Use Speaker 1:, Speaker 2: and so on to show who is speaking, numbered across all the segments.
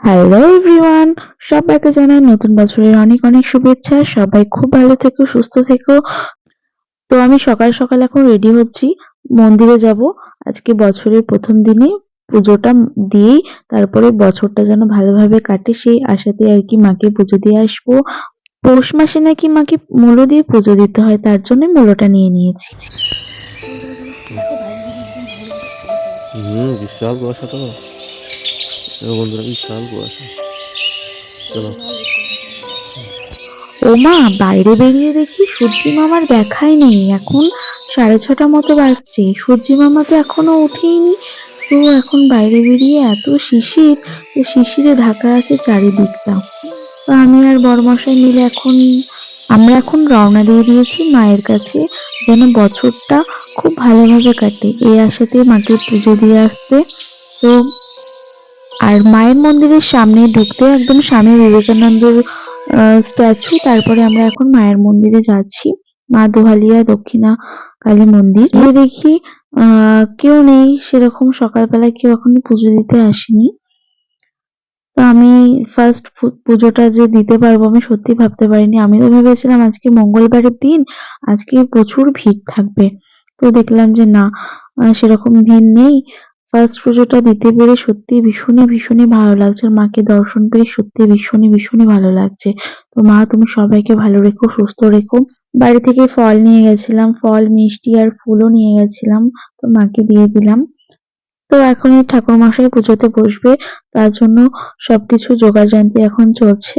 Speaker 1: Hello everyone সবাইকে জানাই নতুন বছরের অনেক অনেক শুভেচ্ছা। সবাই খুব ভালো থেকো, সুস্থ থেকো। তো আমি সকাল সকাল এখন রেডি হচ্ছি। মন্দিরে যাব। আজকে বছরের প্রথম দিনে পুজোটা দিয়েই তারপরে বছরটা যেন ভালোভাবে কাটে, সেই আশাতে আর কি মাকে পুজো দিয়ে আসব। পৌষ মাসে নাকি মাকে মূলো দিয়ে পুজো দিতে হয়, তার জন্য মূলোটা নিয়ে নিয়েছি।
Speaker 2: বিশাল কুয়াশা তো বন্ধুরা, বিশাল কুয়াশা। চলো।
Speaker 1: ও মা, বাইরে বেরিয়ে দেখি সূর্যি মামার দেখাই নেই। এখন সাড়ে ছটা মতো বাজছে। সূর্যি মামা তো এখনও উঠেইনি তো এখন বাইরে বেরিয়ে এত শিশির, তো শিশিরে ঢাকা আছে চারিদিকটা। তো আমি আর বড়মশাই মিলে এখন, আমরা এখন রওনা দিয়ে দিয়েছি মায়ের কাছে, যেন বছরটা খুব ভালোভাবে কাটে। এই আশাতে মাকে পুজো দিয়ে আসতে। তো আর মায়ের মন্দিরের সামনে ঢুকতে একদম স্বামী বিবেকানন্দের স্ট্যাচু তারপরে আমরা এখন মায়ের মন্দিরে যাচ্ছি। মা দোহালিয়া দক্ষিণা কালী মন্দির। গিয়ে দেখি কেউ নেই, সেরকম সকালবেলায় কেউ এখনও পুজো দিতে আসেনি। তো আমি ফার্স্ট পুজোটা যে দিতে পারব আমি সত্যি ভাবতে পারিনি। আমি তো ভেবেছিলাম আজকে মঙ্গলবারের দিন, আজকে প্রচুর ভিড় থাকবে। তো দেখলাম যে না সেরকম ভিড় নেই। ফার্স্ট পুজোটা দিতে পেরে সত্যি ভীষণই ভীষণই ভালো লাগছে। মাকে দর্শন পেয়ে সত্যি ভীষণই ভীষণই ভালো লাগছে। তো মা, তুমি সবাইকে ভালো রেখো, সুস্থ রেখো। বাড়ি থেকে ফল নিয়ে গেছিলাম, ফল, মিষ্টি আর ফুলও নিয়ে গেছিলাম, তো মাকে দিয়ে দিলাম। তো এখন এই ঠাকুর মশাই পুজোতে বসবে, তার জন্য সবকিছু জোগাড় জানতে এখন চলছে।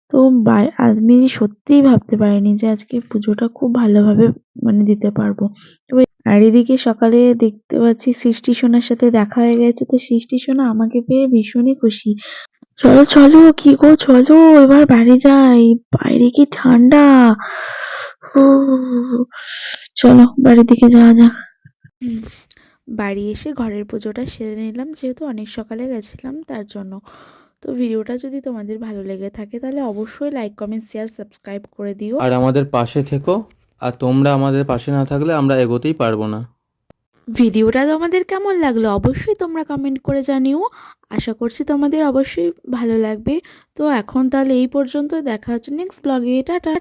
Speaker 1: তো বাই- আমি সত্যিই ভাবতে পারিনি যে আজকে পুজোটা খুব ভালোভাবে মানে দিতে পারব। আর এদিকে সকালে দেখতে পাচ্ছি সৃষ্টি সোনার সাথে দেখা হয়ে গেছে, তো সৃষ্টি সোনা আমাকে পেয়ে ভীষণই খুশি। চলো চলো, কি গো, চলো, এবার বাড়ি যাই। বাইরে কি ঠান্ডা? চলো, বাড়ির দিকে যাওয়া যাক। বাড়ি এসে ঘরের পুজোটা সেরে নিলাম, যেহেতু অনেক সকালে গেছিলাম, তার জন্য। তো ভিডিওটা যদি তোমাদের ভালো লেগে থাকে তাহলে অবশ্যই লাইক কমেন্ট শেয়ার সাবস্ক্রাইব করে দিও।
Speaker 2: আর আমাদের পাশে থেকো আর তোমরা আমাদের পাশে না থাকলে আমরা এগোতেই পারব না।
Speaker 1: ভিডিওটা তোমাদের কেমন লাগল অবশ্যই তোমরা কমেন্ট করে জানিও। আশা করছি তোমাদের অবশ্যই ভালো লাগবে। তো এখন তাহলে এই পর্যন্ত দেখা হচ্ছে নেক্সট ব্লগে টাটা!